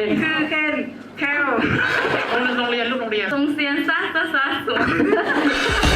คือเค่นแคลโรงเรียนลูกโรงเรียนโรงเซียนซัสซัสซัส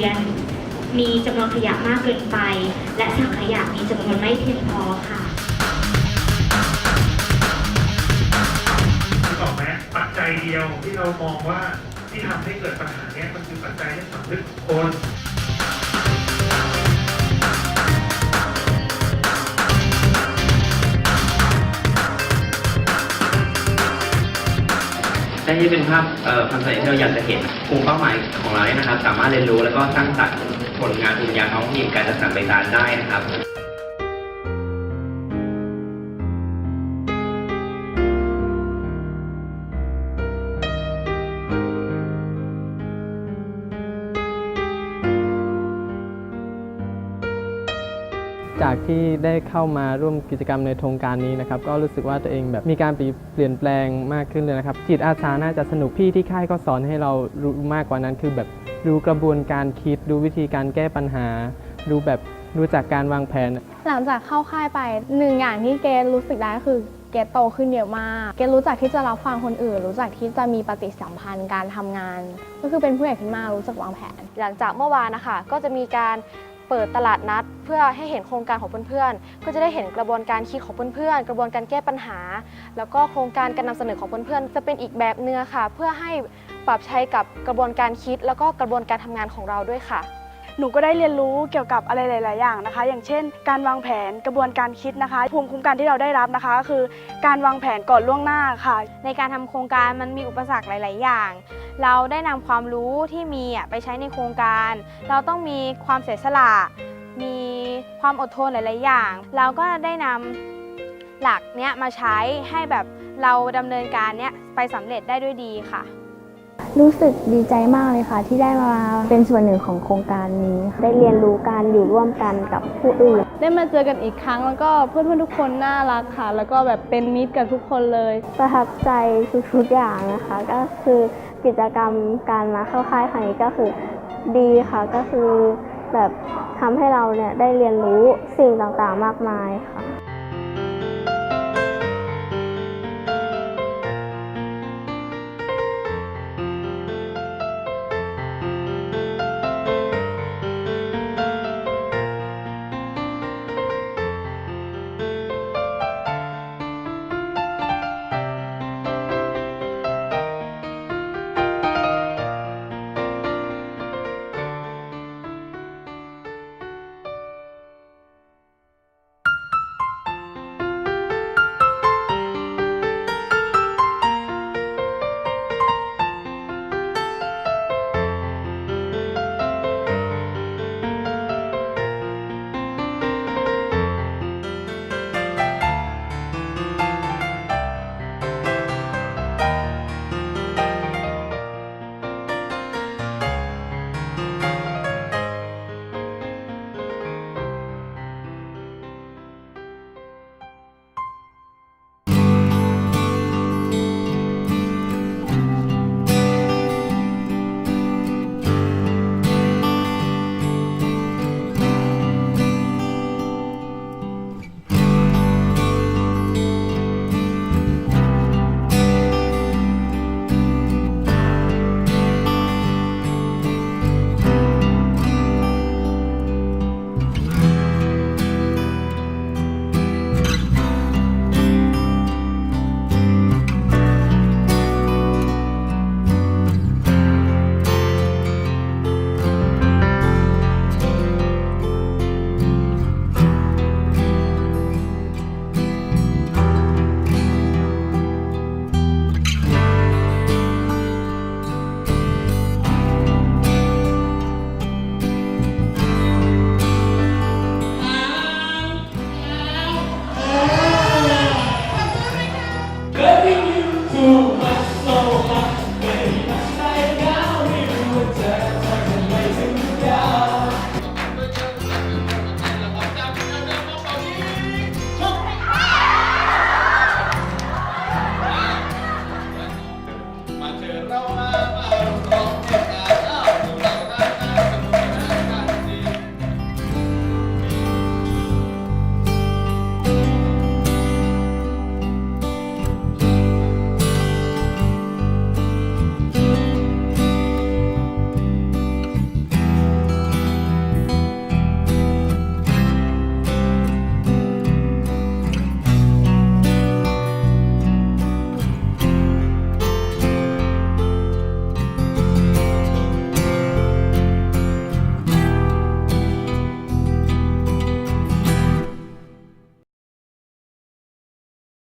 รียน มีจำนวนขยะมากเกินไป และถังขยะมีจำนวนไม่เพียงพอค่ะนึกออกไหมปัจจัยเดียวที่เรามองว่าที่ทำให้เกิดปัญหาเนี้ยมันคือปัจจัยที่สำนึกของคน และนี่เป็นภาพเอ่อความสิร์ตที่เราอยากจะเห็นกลุ่มเป้าหมายของเราเนี่ยนะครับ สามารถเรียนรู้แล้วก็สร้างสรรค์ผลงานภูมิปัญญาท้องถิ่นการจัดสรรใบตาลได้นะครับ จากที่ได้เข้ามาร่วมกิจกรรมในโครงการนี้นะครับก็รู้สึกว่าตัวเองแบบมีการเปลี่ยนแปลงมากขึ้นเลยนะครับ จิตอาสาน่าจะสนุกพี่ที่ค่ายก็สอนให้เรารู้มากกว่านั้น คือแบบรู้กระบวนการคิดรู้วิธีการแก้ปัญหารู้แบบรู้จักการวางแผน หลังจากเข้าค่ายไปหนึ่งอย่างที่เกดรู้สึกได้ก็คือเกดโตขึ้นเยอะมาก เกดรู้จักที่จะรับฟังคนอื่น รู้จักที่จะมีปฏิสัมพันธ์การทำงาน ก็คือเป็นผู้ใหญ่ขึ้นมากรู้จักวางแผน หลังจากเมื่อวานนะคะ ก็จะมีการ เปิดตลาดนัด เพื่อให้เห็นโครงการของเพื่อนๆ ก็จะได้เห็นกระบวนการคิดของเพื่อนๆ กระบวนการแก้ปัญหา แล้วก็โครงการการนำเสนอของเพื่อนๆ จะเป็นอีกแบบเนื้อะค่ะ เพื่อให้ปรับใช้กับกระบวนการคิด แล้วก็กระบวนการทำงานของเราด้วยค่ะหนูก็ได้เรียนรู้เกี่ยวกับอะไรหลาย ๆ อย่างนะคะ อย่างเช่น การวางแผนกระบวนการคิดนะคะ ภูมิคุ้มกันที่เราได้รับนะคะก็คือ การวางแผนก่อนล่วงหน้าค่ะ ในการทำโครงการมันมีอุปสรรคหลาย ๆ อย่าง เราได้นำความรู้ที่มีอะไปใช้ในโครงการ เราต้องมีความเสียสละ มีความอดทนหลาย ๆ อย่าง เราก็ได้นำหลักเนี้ยมาใช้ให้แบบเราดำเนินการเนี้ยไปสำเร็จได้ด้วยดีค่ะ รู้สึกดีใจมากเลยค่ะ ที่ได้มาเป็นส่วนหนึ่งของโครงการนี้ ได้เรียนรู้การอยู่ร่วมกันกับผู้อื่น ได้มาเจอกันอีกครั้งแล้วก็เพื่อนๆทุกคนน่ารักค่ะ แล้วก็แบบเป็นมิตรกับทุกคนเลย ประทับใจทุกๆอย่างนะคะ ก็คือ กิจกรรมการมาเข้าค่ายครั้งนี้ก็คือดีค่ะก็คือแบบทำให้เราเนี่ยได้เรียนรู้สิ่งต่างๆมากมายค่ะ